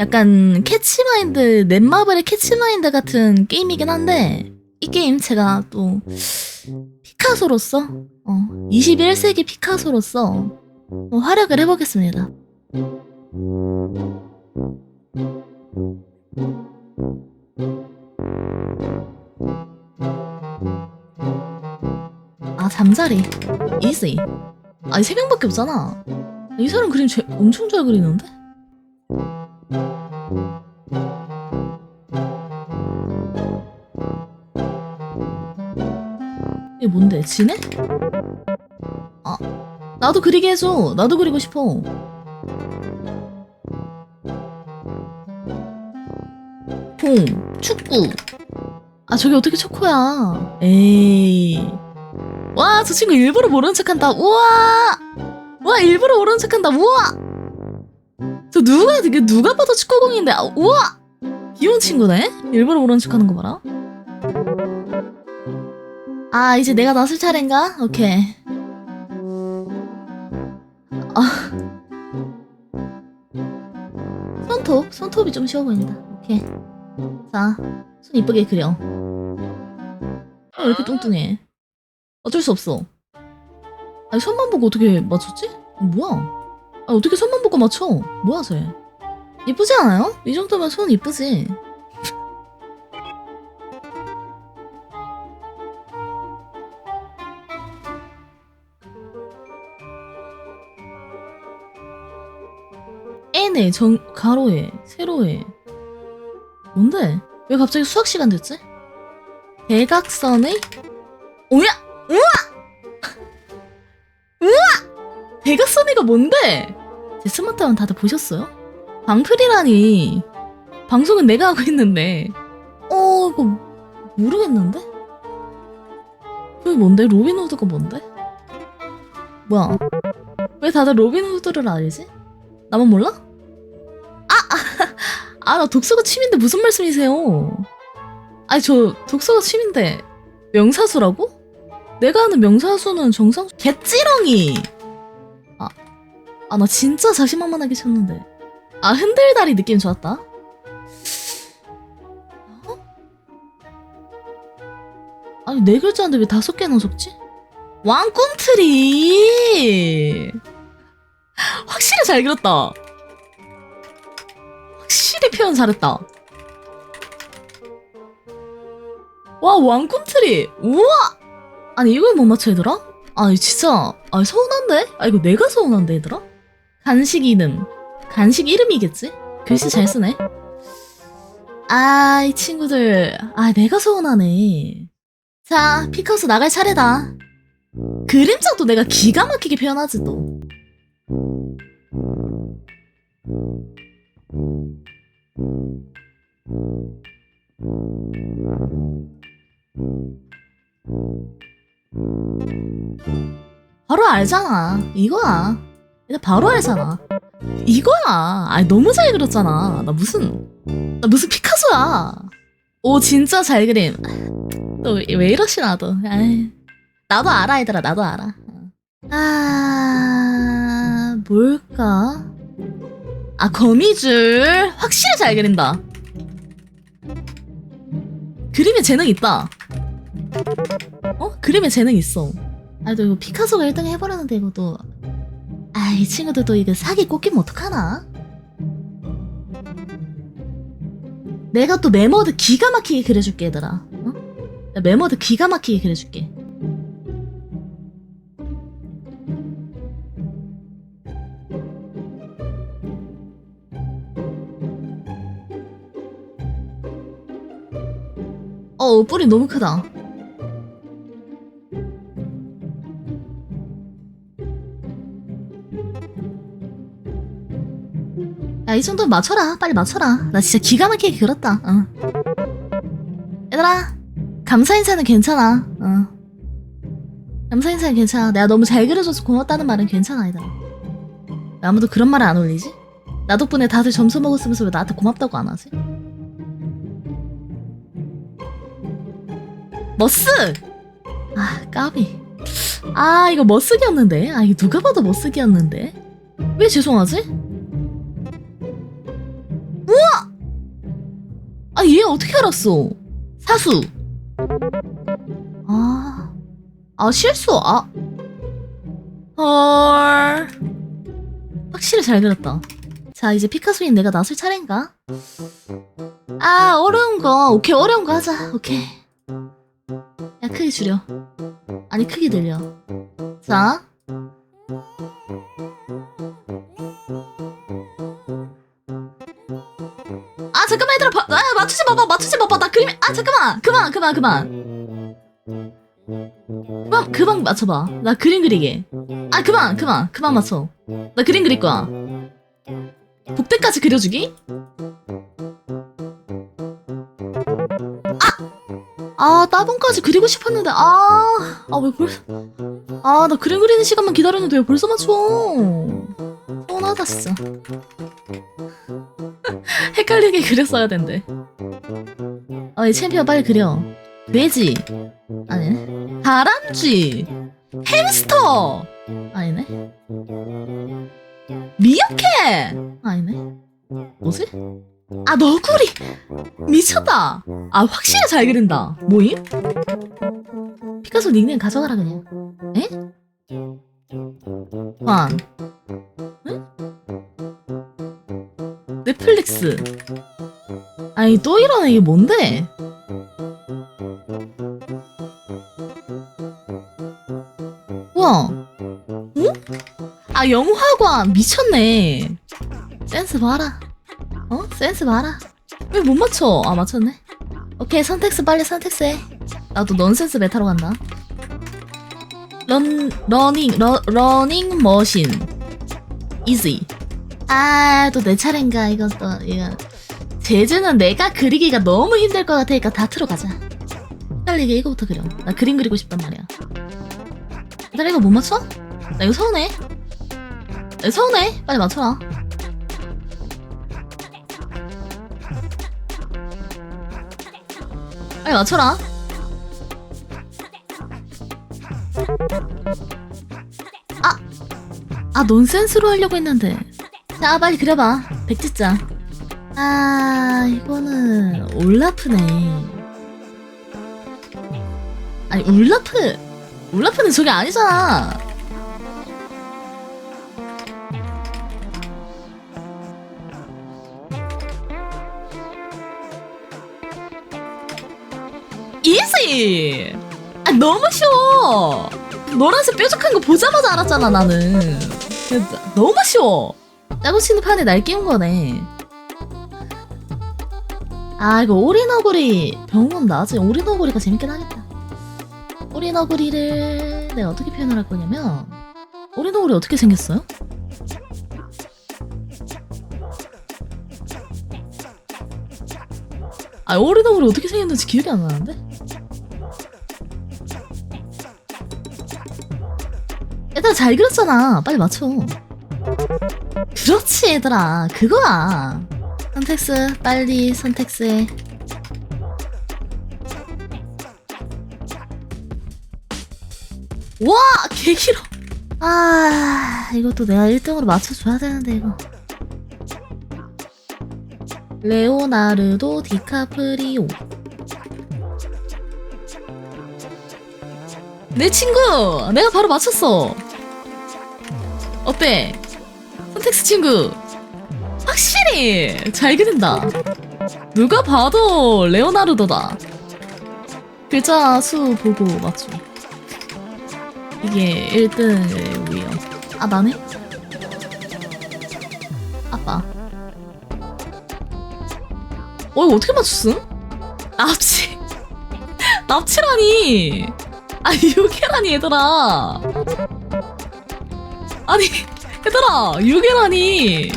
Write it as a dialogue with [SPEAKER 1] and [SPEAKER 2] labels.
[SPEAKER 1] 약간 캐치마인드, 넷마블의 캐치마인드 같은 게임이긴 한데, 이 게임 제가 또 피카소로서, 어, 21세기 피카소로서 어, 활약을 해보겠습니다. 아, 잠자리. 이지. 아니, 세 명밖에 없잖아. 이 사람 그림 제, 엄청 잘 그리는데? 이게 뭔데? 지네? 아, 나도 그리게 해줘. 나도 그리고 싶어. 공, 축구. 아, 저게 어떻게 초코야? 에이. 와, 저 친구 일부러 모르는 척 한다. 우와! 와, 일부러 모르는 척 한다. 우와! 저 누가, 이게 누가 봐도 축구공인데, 아, 우와! 귀여운 친구네? 일부러 모르는 척 하는 거 봐라. 아, 이제 내가 나설 차례인가? 오케이. 아. 손톱, 손톱이 좀 쉬워 보인다. 오케이. 자, 손 이쁘게 그려. 어, 왜 이렇게 뚱뚱해? 어쩔 수 없어. 아니, 손만 보고 어떻게 맞췄지? 어, 뭐야? 아, 어떻게 손만 보고 맞춰? 뭐야, 쟤? 이쁘지 않아요? 이 정도면 손 이쁘지? N에 정 가로에 세로에 뭔데? 왜 갑자기 수학 시간 됐지? 대각선의 오야 우와 우와 대각선이가 뭔데? 제 스마트폰 다들 보셨어요? 방풀이라니 방송은 내가 하고 있는데 어 이거 모르겠는데? 그게 뭔데? 로빈후드가 뭔데? 뭐야? 왜 다들 로빈후드를 알지? 나만 몰라? 아, 나 독서가 취미인데 무슨 말씀이세요? 아니, 저 독서가 취미인데 명사수라고? 내가 아는 명사수는 정상수 개찌렁이. 아, 아, 나 진짜 자신만만하게 쳤는데. 아, 흔들다리 느낌 좋았다. 어? 아니, 네 글자인데 왜 다섯 개나 적지? 왕꿈트리! 확실히 잘 그렸다. 확실히 표현 잘했다. 와, 왕꿈트리! 우와! 아니, 이걸 못 맞춰, 얘들아? 아니, 진짜, 아, 서운한데? 아, 이거 내가 서운한데, 얘들아? 간식 이름. 간식 이름이겠지? 글씨 잘 쓰네. 아, 이 친구들. 아, 내가 서운하네. 자, 피카소 나갈 차례다. 그림자도 내가 기가 막히게 표현하지, 또. 바로 알잖아. 이거야. 내가 바로 알잖아. 이거야. 아니 너무 잘 그렸잖아. 나 무슨 나 무슨 피카소야. 오 진짜 잘 그림. 또 왜 이러시나 또. 아이. 나도 알아 얘들아. 나도 알아. 아 뭘까? 아 거미줄 확실히 잘 그린다. 그림에 재능 있다. 어? 그림에 재능 있어. 아, 또 이거 피카소가 1등 해버렸는데, 이것도. 아, 이 친구들도 이거 사기 꽂히면 어떡하나? 내가 또 메모드 기가 막히게 그려줄게, 얘들아. 어? 나 메모드 기가 막히게 그려줄게. 어, 뿌리 너무 크다. 야, 이 정도면 맞춰라. 빨리 맞춰라. 나 진짜 기가 막히게 그렸다. 어. 얘들아, 감사 인사는 괜찮아. 어. 감사 인사는 괜찮아. 내가 너무 잘 그려줘서 고맙다는 말은 괜찮아, 얘들아. 왜 아무도 그런 말을 안 올리지? 나 덕분에 다들 점수 먹었으면서 왜 나한테 고맙다고 안 하지? 머스! 아, 까비. 아, 이거 머스기였는데? 아, 이거 누가 봐도 머스기였는데? 왜 죄송하지? 우와! 아, 얘 어떻게 알았어? 사수. 아, 아, 실수, 아. 헐. 확실히 잘 그렸다. 자, 이제 피카소인 내가 나설 차례인가? 아, 어려운 거. 오케이, 어려운 거 하자. 오케이. 야, 크게 줄여. 아니, 크게 늘려. 자. 아, 잠깐만, 얘들아. 봐, 아, 맞추지 마봐, 맞추지 마봐. 나 그림, 아, 잠깐만. 그만, 그만, 그만. 그만, 그만 맞춰봐. 나 그림 그리게. 아, 그만, 그만, 그만 맞춰. 나 그림 그릴 거야. 복대까지 그려주기? 아, 따봉까지 그리고 싶었는데, 아, 아, 왜 벌써, 아, 나 그림 그리는 시간만 기다렸는데 왜 벌써 맞춰? 서운하다, 진짜. 헷갈리게 그렸어야 된대. 어, 이 챔피언 빨리 그려. 돼지. 아니네. 다람쥐. 햄스터. 아니네. 미어캣. 아니네. 뭐지? 아, 너구리. 미쳤다. 아, 확실히 잘 그린다. 뭐임? 피카소 닉네임 가져가라, 그냥. 에? 환. 응? 넷플릭스. 아니, 또 이러네. 이게 뭔데? 우와. 응? 아, 영화관. 미쳤네. 센스 봐라. 어? 센스 봐라. 왜 못 맞춰? 아, 맞췄네. 오케이, 선택스 빨리 선택스해. 나도 넌센스 메타로 간다. 런, 러닝, 러, 러닝 머신. 이지. 아, 또 내 차례인가, 이건 또, 이거. 제주는 내가 그리기가 너무 힘들 것 같으니까 다트로 가자. 헷갈리게 이거부터 그려. 나 그림 그리고 싶단 말이야. 얘들아, 이거 못 맞춰? 나 이거 서운해. 나 이거 서운해. 빨리 맞춰라. 빨리 맞춰라. 아! 아, 논센스로 하려고 했는데. 자, 빨리 그려봐. 백지자. 아, 이거는 올라프네. 아니, 울라프. 울라프는 저게 아니잖아. 이지! 아, 너무 쉬워! 노란색 뾰족한 거 보자마자 알았잖아, 나는. 너무 쉬워! 짜고 치는 판에 날 끼운 거네. 아, 이거 오리너구리 병원 나지? 오리너구리가 재밌긴 하겠다. 오리너구리를 내가 어떻게 표현을 할 거냐면, 오리너구리 어떻게 생겼어요? 아, 오리너구리 어떻게 생겼는지 기억이 안 나는데? 얘들아 잘 그렸잖아. 빨리 맞춰. 그렇지 얘들아. 그거야. 선택스 빨리 선택스해 와 개길어 아 이것도 내가 1등으로 맞춰줘야 되는데 이거. 레오나르도 디카프리오. 내 친구! 내가 바로 맞췄어! 어때? 선택스 친구! 확실히! 잘 그린다. 누가 봐도 레오나르도다. 글자 수 보고 맞춰. 이게 1등의 위험. 아, 나네? 아빠. 어, 이거 어떻게 맞췄음? 납치. 납치라니! 아니 유괴라니 얘들아 아니 얘들아 유괴라니